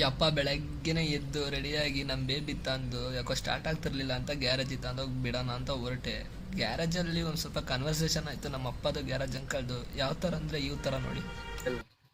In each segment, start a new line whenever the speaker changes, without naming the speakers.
ಯಪ್ಪ ಬೆಳಗ್ಗೆನೆ ಎದ್ದು ರೆಡಿಯಾಗಿ ನಮ್ಮ ಬೇಬಿ ತಂದು ಯಾಕೋ ಸ್ಟಾರ್ಟ್ ಆಗ್ತಿರ್ಲಿಲ್ಲ ಅಂತ ಗ್ಯಾರೇಜಿಗೆ ತಂದೋಗಿ ಬಿಡೋಣ ಅಂತ ಹೊರಟೆ. ಗ್ಯಾರೇಜಲ್ಲಿ ಒಂದು ಸ್ವಲ್ಪ ಕನ್ವರ್ಸೇಷನ್ ಆಯಿತು ನಮ್ಮ ಅಪ್ಪದು ಗ್ಯಾರೇಜ್ ಅಂಕಲ್ದು ಯಾವ ಥರ ಅಂದರೆ ಈ ಥರ ನೋಡಿ.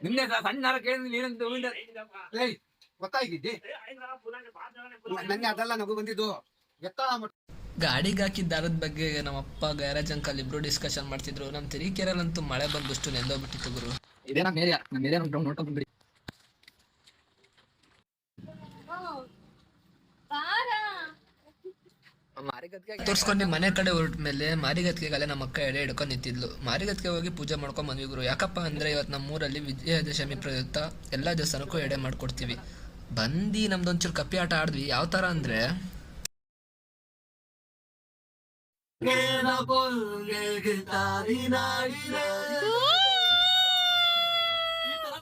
ನಿನ್ನೆ ಸಣ್ಣ ಗೊತ್ತಾಗಿದ್ದಿ ನಂಗೆ ಅದೆಲ್ಲ ನಗು ಬಂದಿದ್ದು. ಎತ್ತ
ಗಾಡಿಗೆ ಹಾಕಿದ ದಾರದ ಬಗ್ಗೆ ನಮ್ಮ ಅಪ್ಪ ಗ್ಯಾರೇಜ್ ಅಂಕಲ್ ಇಬ್ರು ಡಿಸ್ಕಷನ್ ಮಾಡ್ತಿದ್ರು. ನಮ್ಮ ತಿರಿಕೆರಲ್ಲಂತೂ ಮಳೆ ಬಂದಷ್ಟು ನೆಂದೋಗ್ಬಿಟ್ಟಿತ್ತು ಗುರು.
ಇದೇ ನಮ್ಮ ಏರಿಯಾ ನಮ್ಮ ಏರಿಯಾ ನೋಡ್ಕೊಂಡು
ತೋರ್ಸ್ಕೊಂಡು ಮನೆ ಕಡೆ ಹೊರಟ ಮೇಲೆ ಮಾರಿಗತ್ಗೆಗಲ್ಲೇ ನಮ್ಮ ಅಕ್ಕ ಎಡೆ ಹಿಡ್ಕೊಂಡು ನಿಂತಿದ್ಲು. ಮಾರಿಗತ್ಗೆ ಹೋಗಿ ಪೂಜೆ ಮಾಡ್ಕೊಂಡ್ ಬಂದ್ವಿ ಗುರು. ಯಾಕಪ್ಪ ಅಂದ್ರೆ ಇವತ್ತು ನಮ್ಮೂರಲ್ಲಿ ವಿಜಯದಶಮಿ ಪ್ರಯುಕ್ತ ಎಲ್ಲ ದೇವಸ್ಥಾನಕ್ಕೂ ಎಡೆ ಮಾಡ್ಕೊಡ್ತೀವಿ. ಬಂದು ನಮ್ದೊಂಚೂರು ಕಪ್ಪಿ ಆಟ ಆಡಿದ್ವಿ. ಯಾವ ತರ ಅಂದ್ರೆ?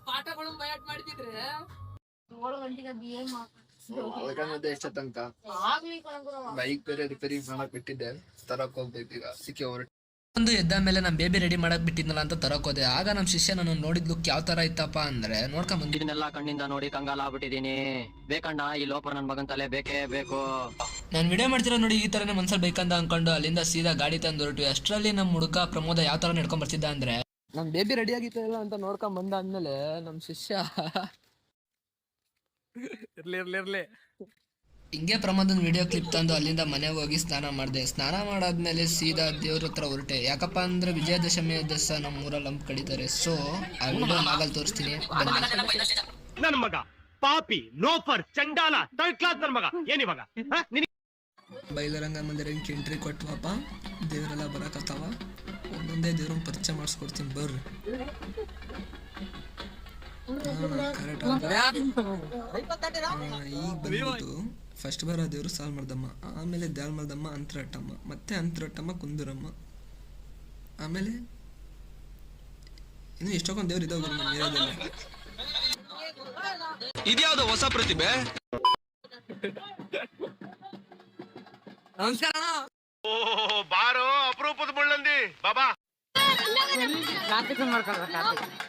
ಪಾಠಗಳು ಬಯಟ್
ಎಷ್ಟ ತನಕ. ಬೈಕ್ ಬೇರೆ ರಿಪೇರಿ ಮಾಡಕ್ ಬಿಟ್ಟಿದ್ದೆ. ತರಕ್ ಹೋಗ್ಬೇಕು ಈಗ. ಸಿಕ್ಕಿ ಹೊರಟು. ಒಂದು ಎದ್ದ ಮೇಲೆ ನಮ್ಮ ಬೇಬಿ ರೆಡಿ ಮಾಡಕ್ ಬಿಟ್ಟಿದ್ನಲ್ಲ ಅಂತ ತರಕ್ ಹೋದೆ. ಆಗ ನಮ್ಮ ಶಿಷ್ಯ ನಾನು ನೋಡಿದ್ ಲುಕ್ ಯಾವ ತರ ಇತ್ತಪ್ಪ ಅಂದ್ರೆ ನೋಡ್ಕೊಂಡ್
ಬಂದಿದ್ನೆಲ್ಲ ಕಣ್ಣಿಂದ ನೋಡಿ ಕಂಗಾಲ ಆಗ್ಬಿಟ್ಟಿದೀನಿ ಬೇಕಣ್ಣ ಈ ಲೋಪ ನನ್ ಮಗನ್ ತಲೆ ಬೇಕೇ ಬೇಕು.
ನಾನು ವಿಡಿಯೋ ಮಾಡ್ತಿರೋ ನೋಡಿ ಈ ತರನೇ ಮನ್ಸಲ್ಲಿ ಬೇಕಂತ ಅನ್ಕೊಂಡು ಅಲ್ಲಿಂದ ಸೀದಾ ಗಾಡಿ ತಂದು ಹೊರಟು ಅಷ್ಟರಲ್ಲಿ ನಮ್ಮ ಹುಡುಗ ಪ್ರಮೋದ ಯಾವ ತರ ನಡ್ಕೊಂಡ್ ಬರ್ತಿದ್ದ ಅಂದ್ರೆ ನಮ್ ಬೇಬಿ ರೆಡಿ ಆಗಿತ್ತಲ್ಲ ಅಂತ ನೋಡ್ಕೊಂಡ್ ಬಂದ ಆದ್ಮೇಲೆ ನಮ್ ಶಿಷ್ಯ
ಇರ್ಲಿ ಇರ್ಲಿ ಇರ್ಲಿ.
ಹಿಂಗೆ ಪ್ರಮೋದನ್ ವಿಡಿಯೋ ಕ್ಲಿಪ್ ತಂದು ಅಲ್ಲಿಂದ ಮನೆಗೆ ಹೋಗಿ ಸ್ನಾನ ಮಾಡಿದೆ. ಸ್ನಾನ ಮಾಡಾದ್ಮೇಲೆ ಸೀದಾ ದೇವ್ರ ಹತ್ರ ಹೊರಟೆ ಯಾಕಪ್ಪ ಅಂದ್ರೆ ವಿಜಯದಶಮಿ ದಸ ನಮ್ಮ ಊರಲ್ಲಿ ಹಂಪ್ ಕಡಿತಾರೆ. ಸೊ ಆ ವಿಡಿಯೋ ನಾಗಲ್ ತೋರಿಸ್ತೀನಿ.
ನನ್ನ ಮಗ ಪಾಪಿ ಲೋಫರ್ ಚಂಡಾಲ ಥರ್ಡ್ ಕ್ಲಾಸ್ ನನ್ ಮಗ. ಏನಿವಾಗ
ಬೈಲರಂಗ ಮಂದಿರಕ್ಕೆ ಎಂಟ್ರಿ ಕೊಟ್ವಪ್ಪ? ದೇವರೆಲ್ಲ ಬರಕತ್ತಾವ ಒಂದೊಂದೇ ದೇವ್ರನ್ನ ಪರಿಚಯ ಮಾಡಿಸ್ಕೊಡ್ತೀನಿ. ಬರ್ರಿ. ಈಗ ಬಂದ್ಬಿಟ್ಟು ಫಸ್ಟ್ ಬರೋ ದೇವರು ಸಾಲ್ ಮಾಡ್ದಮ್ಮ ಆಮೇಲೆ ದ್ಯಾಲ್ ಮಾಡ್ದಮ್ಮ ಅಂತರಟ್ಟಮ್ಮ ಮತ್ತೆ ಅಂತರಟ್ಟಮ್ಮ ಕುಂದೂರಮ್ಮ. ಆಮೇಲೆ ಇನ್ನು ಎಷ್ಟೊಂದು ದೇವ್ರು ಇದಾವೆ
ಇದ್ಯಾವ್ದು ಹೊಸ ಪ್ರತಿಭೆ?
ನಮಸ್ಕಾರ
ಓ ಬಾರೋ ಅಪರೂಪದ ಮುಳ್ಳಂದಿ ಬಾಬಾ.
ಕಾರ್ತಿಕ್ ಇಲ್ಲ ಓಯ್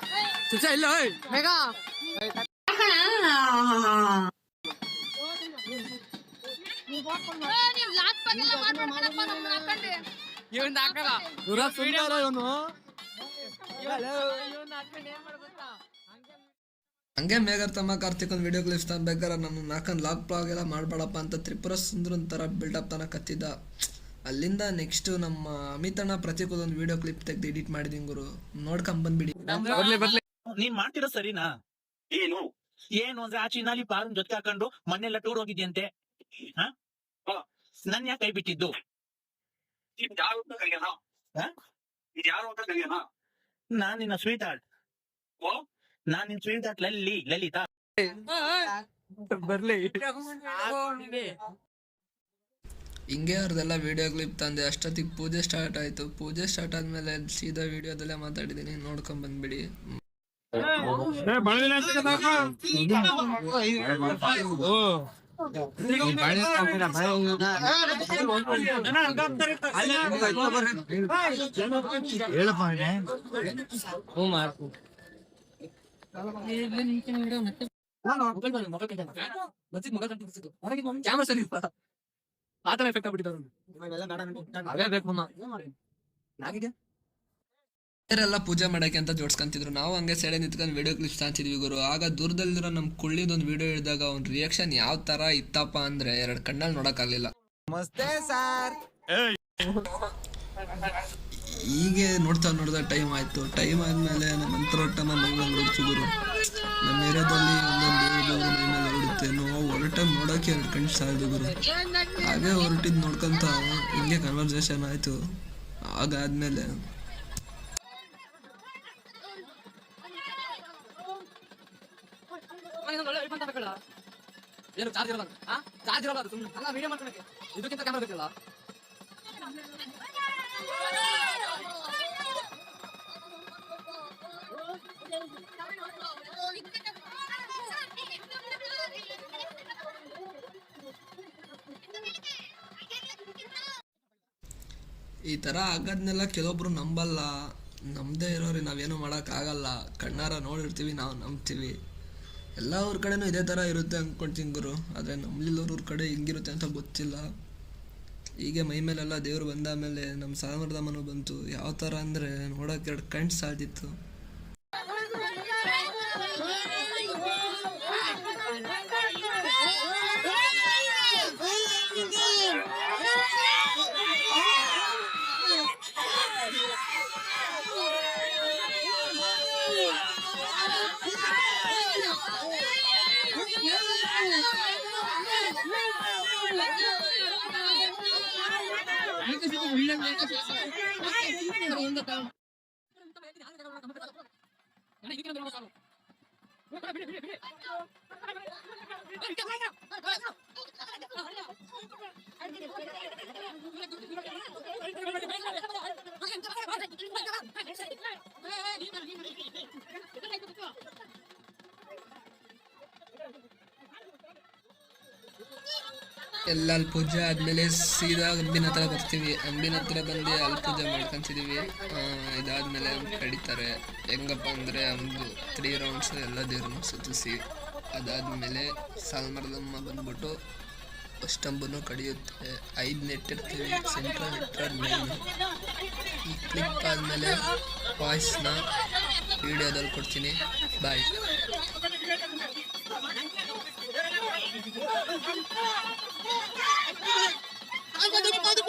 ನೀವ್ ಲಾಸ್ಟ್ ಬಂದಿಲ್ಲ ಮಾಡ್ಬಿಡ್ತೀರಪ್ಪ ನಮ್ಮನ್ನ ಹಾಕೊಂಡೆ.
ಇವನ್ ಹಾಕಲ್ಲ ಇವ್ರ ಸುಂದರ ಇವನು
ಹಂಗೆ ಮೇಘರ್ ತಮ್ಮ ಕಾರ್ತಿಕ್ ಒಂದು ವಿಡಿಯೋ ಕ್ಲಿಪ್ಸ್ ಬೇಕಾರೆ ನನ್ನ ನಾಲ್ಕನ್ ಲಾಕ್ ಬ್ಲಾಗ್ ಎಲ್ಲ ಮಾಡಬೇಡಪ್ಪ ಅಂತ ತ್ರಿಪುರ ಸುಂದರನ್ ಥರ ಬಿಲ್ಡಪ್ ತನಕ ಕತ್ತಿದ್ದ. ಅಲ್ಲಿಂದ ನೆಕ್ಸ್ಟ್ ನಮ್ಮ ಅಮಿತಣ್ಣ ಪ್ರತೀಕ್ ಒಂದು ವಿಡಿಯೋ ಕ್ಲಿಪ್ ತೆಗೆದು ಎಡಿಟ್ ಮಾಡಿದೀನಿ ಗುರು. ನೋಡ್ಕೊಂಡ್ ಬಂದ್ಬಿಡಿ.
ನೀನ್ ಮಾಡ್ತಿರೋ ಸರಿನಾ? ಏನು? ಏನು ಅಂದ್ರೆ ಆ ಚೀನಾಲಿ ಪಾರನ್ ಜೊತೆ ಹಾಕೊಂಡು ಮನೆಲ್ಲ ಟೂರ್ ಹೋಗಿದ್ಯಂತೆ? ಹ? ನನ್ ಯಾಕೆ ಕೈ ಬಿಟ್ಟಿದ್ದು? ನಾನ್ ನಿನ್ನ ಸ್ವೀಟ್ ಆರ್ಟ್ ಓ? ನಾನ್ ನಿನ್ ಸ್ವೀಟ್ ಹಾರ್ಟ್ ಲಲ್ಲಿ ಲಲಿತಾ.
ಬರ್ಲಿ.
ಹಿಂಗೆ ಅವ್ರದ್ದೆಲ್ಲ ವಿಡಿಯೋ ಕ್ಲಿಪ್ ತಂದೆ ಅಷ್ಟೊತ್ತಿಗೆ ಪೂಜೆ ಸ್ಟಾರ್ಟ್ ಆಯ್ತು. ಪೂಜೆ ಸ್ಟಾರ್ಟ್ ಆದ್ಮೇಲೆ ಸೀದಾ ವಿಡಿಯೋದಲ್ಲೇ ಮಾತಾಡಿದ್ದೀನಿ ನೋಡ್ಕೊಂಡ್ ಬಂದ್ಬಿಡಿ.
ಕ್ಯಾಮ್ರಾ ಸರಿ ಇಲ್ಲ ಆತರ ಎಫೆಕ್ಟ್ ಆಗ್ಬಿಟ್ಟಿದ್ದಾರೆ ಅವೇ ಬೇಕು ನಾಗಿದೆ
ಎಲ್ಲ ಪೂಜೆ ಮಾಡೋಕೆ ಅಂತ ಜೋಡ್ಸ್ಕೊಂತಿದ್ರು. ನಾವು ಹಂಗೆ ಸೈಡೇ ನಿಂತ್ಕೊಂಡು ವಿಡಿಯೋ ಕ್ಲಿಪ್ಸ್ ತಾಂತಿದ್ವಿ ಗುರು. ಆಗ ದೂರದಲ್ಲಿರೋ ನಮ್ಮ ಕುಳ್ಳಿದೊಂದು ವಿಡಿಯೋ ಹಿಡಿದಾಗ ಅವ್ನ ರಿಯಾಕ್ಷನ್ ಯಾವ ತರ ಇತ್ತಪ್ಪ ಅಂದ್ರೆ ಎರಡು ಕಣ್ಣಲ್ಲಿ ನೋಡಕ್ಕಾಗ್ಲಿಲ್ಲ. ಹೀಗೆ ನೋಡ್ತಾ ನೋಡ್ತಾ ಟೈಮ್ ಆಯ್ತು. ಟೈಮ್ ಆದ್ಮೇಲೆ ನಮ್ಮ ಅಂತರೊಟ್ಟಮ್ಮ ಮೈಮೇಲೆ ಹೊಡಿತು ಗುರು? ನಮ್ಮ ಏರಿಯಾದಲ್ಲಿ ಒಂದೊಂದು ಮೈಮೇಲೆ ಹೊಡುತ್ತೆ ನಾವು ಹೊರಟ ನೋಡೋಕೆ ಎರಡು ಕಣ್ಣು ಸಾಲದು ಗುರು. ಹಾಗೆ ಹೊರಟಿದ್ದು ನೋಡ್ಕೊಂತ ಹಿಂಗೆ ಕನ್ವರ್ಸೇಷನ್ ಆಯ್ತು. ಆಗಾದ್ಮೇಲೆ
ಏನು ಚಾರ್ಜ್ ಇರಲ್ಲ ಚಾರ್ಜ್ ಇರಲ್ಲ ಅದು ಸುಮ್ಮನೆ ಅಲ್ಲ ವಿಡಿಯೋ ಮಾಡ್ಕೊಳಕ್ಕೆ. ಇದಕ್ಕಿಂತ ಕ್ಯಾಮ್ರಾ ಬೇಕಲ್ಲ?
ಈ ತರ ಆಗದ್ನೆಲ್ಲ ಕೆಲವೊಬ್ರು ನಂಬಲ್ಲ. ನಮ್ಮದೇ ಇರೋರಿ ನಾವೇನು ಮಾಡೋಕ್ಕಾಗಲ್ಲ. ಕಣ್ಣಾರ ನೋಡಿರ್ತೀವಿ ನಾವು ನಂಬ್ತೀವಿ. ಎಲ್ಲ ಊರ ಕಡೆನೂ ಇದೇ ಥರ ಇರುತ್ತೆ ಅಂದ್ಕೊಳ್ತೀನಿ ಗುರು. ಆದರೆ ನಮ್ಮಲ್ಲಿರೋರ ಕಡೆ ಹೆಂಗಿರುತ್ತೆ ಅಂತ ಗೊತ್ತಿಲ್ಲ. ಹೀಗೆ ಮೈ ಮೇಲೆಲ್ಲ ದೇವ್ರು ಬಂದಾದ್ಮೇಲೆ ನಮ್ಮ ಸಾಮರ್ದಮ್ಮನೂ ಬಂತು. ಯಾವ ಥರ ಅಂದರೆ ನೋಡೋಕೆ ಎರಡು ಕಣ್ಣು ಸಾಧಿತ್ತು 아니 그 ಎಲ್ಲ ಅಲ್ಲಿ ಪೂಜೆ ಆದಮೇಲೆ ಸೀದಾ ಅಂಬಿನ ಹತ್ರ ಬರ್ತೀವಿ. ಅಂಬಿನ ಹತ್ರ ಬಂದು ಅಲ್ಲಿ ಪೂಜೆ ಮಾಡ್ಕೊಂತಿದೀವಿ. ಇದಾದ್ಮೇಲೆ ಕಡಿತಾರೆ. ಹೆಂಗಪ್ಪ ಅಂದರೆ ಒಂದು ತ್ರೀ ರೌಂಡ್ಸ್ ಎಲ್ಲ ದೇವ್ರನ್ನ ಸುತ್ತಿಸಿ ಅದಾದಮೇಲೆ ಸಾಲ್ಮರದಮ್ಮ ಬಂದ್ಬಿಟ್ಟು ಅಷ್ಟಂಬನ್ನು ಕಡಿಯುತ್ತೆ. ಐದು ನೆಟ್ಟಿರ್ತೀವಿ ಸೆಂಟ್ರಲ್ ನೆಟ್ಟರ್ ಮೇನ್ ಈ ಕ್ಲಿಕ್ ಆದಮೇಲೆ ವಾಯ್ಸ್ನ ವಿಡಿಯೋದಲ್ಲಿ ಕೊಡ್ತೀನಿ. ಬಾಯ್ Yeah.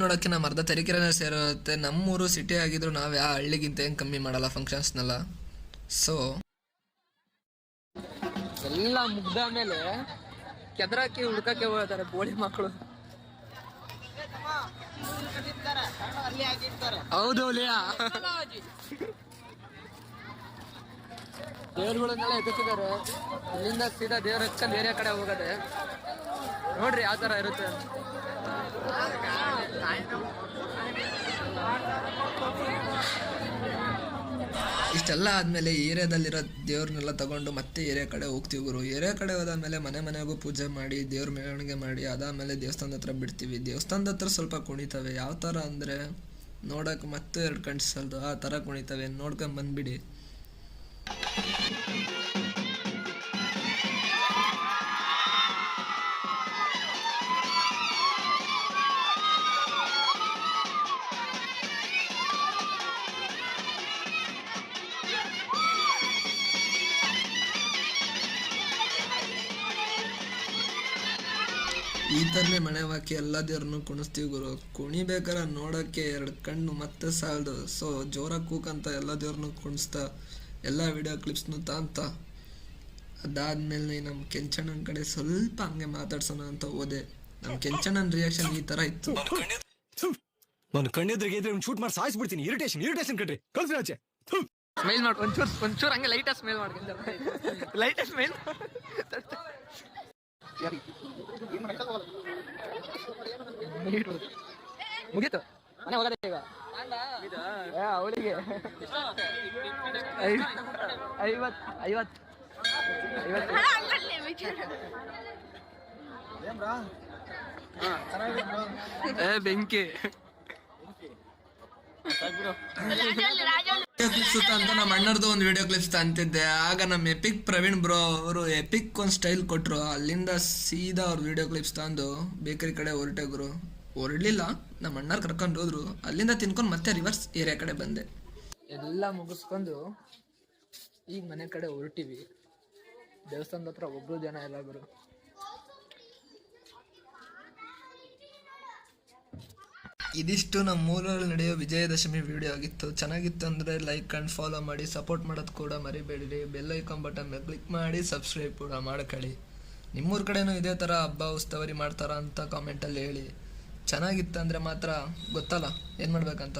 ನೋಡೋಕ್ಕೆ ನಮ್ಮ ಅರ್ಧ ತರೀಕೆರೆನೇ ಸೇರುತ್ತೆ. ನಮ್ಮೂರು ಸಿಟಿ ಆಗಿದ್ರು ನಾವು ಯಾವ ಹಳ್ಳಿಗಿಂತ ಏನು ಕಮ್ಮಿ ಮಾಡಲ್ಲ ಫಂಕ್ಷನ್ಸ್ನೆಲ್ಲ ಸೊ
ಎಲ್ಲ ಮುಗ್ದ ಮೇಲೆ ಕೆದ್ರಾಕಿ ಹುಡ್ಕಕ್ಕೆ ಹೋಗ್ತಾರೆ ಬೋಳಿ ಮಕ್ಕಳು ಹೌದು ದೇವ್ರುಗಳನ್ನೆಲ್ಲ ಎದುರ್ತಿದ್ದಾರೆ ಇಲ್ಲಿಂದ ಸೀದಾ ದೇವ್ರ ಬೇರೆ ಕಡೆ ಹೋಗದೆ. ನೋಡ್ರಿ ಯಾವ ತರ ಇರುತ್ತೆ.
ಇಷ್ಟೆಲ್ಲ ಆದಮೇಲೆ ಏರಿಯಾದಲ್ಲಿರೋ ದೇವ್ರನ್ನೆಲ್ಲ ತಗೊಂಡು ಮತ್ತೆ ಏರಿಯಾ ಕಡೆ ಹೋಗ್ತೀವಿ ಗುರು. ಏರಿಯಾ ಕಡೆ ಹೋದಾದ್ಮೇಲೆ ಮನೆ ಮನೆಗೂ ಪೂಜೆ ಮಾಡಿ, ದೇವ್ರ ಮೆರವಣಿಗೆ ಮಾಡಿ, ಅದಾದಮೇಲೆ ದೇವಸ್ಥಾನದ ಹತ್ರ ಬಿಡ್ತೀವಿ. ದೇವಸ್ಥಾನದ ಹತ್ರ ಸ್ವಲ್ಪ ಕುಣಿತವೆ. ಯಾವ ಥರ ಅಂದರೆ ನೋಡೋಕೆ ಮತ್ತೆ ಎರಡು ಕಣ್ಸಲ್ದು. ಆ ಥರ ಕುಣಿತವೆ. ನೋಡ್ಕೊಂಡು ಬಂದ್ಬಿಡಿ ಮನೆ ಹಾಕಿ ಎಲ್ಲ ದೇವ್ರನ್ನು ಕುಣಿಸ್ತೀವಿ ಗುರು ಕುಣಿಬೇಕಾರೆ ನೋಡಕ್ಕೆ ಎರಡು ಕಣ್ಣು ಮತ್ತೆ ಸಾಲದು ಸೊ ಜೋರಾಗಿ ಕೂಕಂತ ಎಲ್ಲ ದೇವ್ರನ್ನು ಕುಣಿಸ್ತಾ ಎಲ್ಲ ವಿಡಿಯೋ ಕ್ಲಿಪ್ಸ್ನು ತಾಂತ ಅದಾದ್ಮೇಲೆ ನಮ್ಮ ಕೆಂಚಣ್ಣನ ಕಡೆ ಸ್ವಲ್ಪ ಹಂಗೆ ಮಾತಾಡ್ಸೋಣ ಅಂತ ಹೋದೆ ನಮ್ಮ ಕೆಂಚಣ್ಣನ ರಿಯಾಕ್ಷನ್ ಈ ಥರ ಇತ್ತು
ನಾನು ಕಣ್ಣೆದ್ರಿಗೆ ಇದ್ರೆ ಶೂಟ್ ಮಾಡಿ ಸಾಯಿಸ್ಬಿಡ್ತೀನಿ ಇರಿಟೇಷನ್ ಇರಿಟೇಷನ್ ಕಣ್ರಿ ಕಳ್ಸಿ ಆಚೆ.
ಸ್ಮೈಲ್ ಮಾಡಿ ಒಂಚೂರು ಒಂಚೂರು ಹಂಗೆ ಲೈಟ್ ಸ್ಮೈಲ್ ಮಾಡ್ಕೊಂಡು ಲೈಟಾಗಿ ಸ್ಮೈಲ್ ಮುಗೀತು. ಮನೆ ಹೋಗದೆ ಈಗ. ಏ, ಅವಳಿಗೆ. ಐವತ್ ಐವತ್. ಐವತ್ ಏ ಬೆಂಕಿ.
ಕ್ಲಿಪ್ಸ್ ಅಂತ ನಮ್ಮ ಅಣ್ಣರ್ದು ಒಂದು ವಿಡಿಯೋ ಕ್ಲಿಪ್ಸ್ ತಂತಿದ್ದೆ ಆಗ ನಮ್ಮ ಎಪಿಕ್ ಪ್ರವೀಣ್ ಬ್ರೋ ಅವರು ಎಪಿಕ್ ಒಂದು ಸ್ಟೈಲ್ ಕೊಟ್ರು. ಅಲ್ಲಿಂದ ಸೀದಾ ಅವ್ರ ವಿಡಿಯೋ ಕ್ಲಿಪ್ಸ್ ತಂದು ಬೇಕರಿ ಕಡೆ ಹೊರಟೆ ಗುರು ಹೊರಡ್ಲಿಲ್ಲ ನಮ್ಮ ಅಣ್ಣ ಕರ್ಕೊಂಡು ಹೋದ್ರು. ಅಲ್ಲಿಂದ ತಿನ್ಕೊಂಡು ಮತ್ತೆ ರಿವರ್ಸ್ ಏರಿಯಾ ಕಡೆ ಬಂದೆ.
ಎಲ್ಲ ಮುಗಿಸ್ಕೊಂಡು ಈಗ ಮನೆ ಕಡೆ ಹೊರಟಿವಿ. ದೇವಸ್ಥಾನದ ಹತ್ರ ಒಬ್ರು ಜನ ಎಲ್ಲಾದರು
ಇದಿಷ್ಟು ನಮ್ಮ ಮೂರಲ್ಲಿ ನಡೆಯೋ ವಿಜಯದಶಮಿ ವಿಡಿಯೋ ಆಗಿತ್ತು. ಚೆನ್ನಾಗಿತ್ತು ಅಂದರೆ ಲೈಕ್ ಆ್ಯಂಡ್ ಫಾಲೋ ಮಾಡಿ ಸಪೋರ್ಟ್ ಮಾಡೋದು ಕೂಡ ಮರಿಬೇಡಿರಿ. ಬೆಲ್ ಐಕಾನ್ ಬಟನ್ ಮೇಲೆ ಕ್ಲಿಕ್ ಮಾಡಿ ಸಬ್ಸ್ಕ್ರೈಬ್ ಕೂಡ ಮಾಡ್ಕೊಳ್ಳಿ. ನಿಮ್ಮೂರ ಕಡೆನೂ ಇದೇ ಥರ ಹಬ್ಬ ಉಸ್ತವರಿ ಮಾಡ್ತಾರಾ ಅಂತ ಕಾಮೆಂಟಲ್ಲಿ ಹೇಳಿ. ಚೆನ್ನಾಗಿತ್ತಂದರೆ ಮಾತ್ರ ಗೊತ್ತಲ್ಲ ಏನು ಮಾಡ್ಬೇಕಂತ?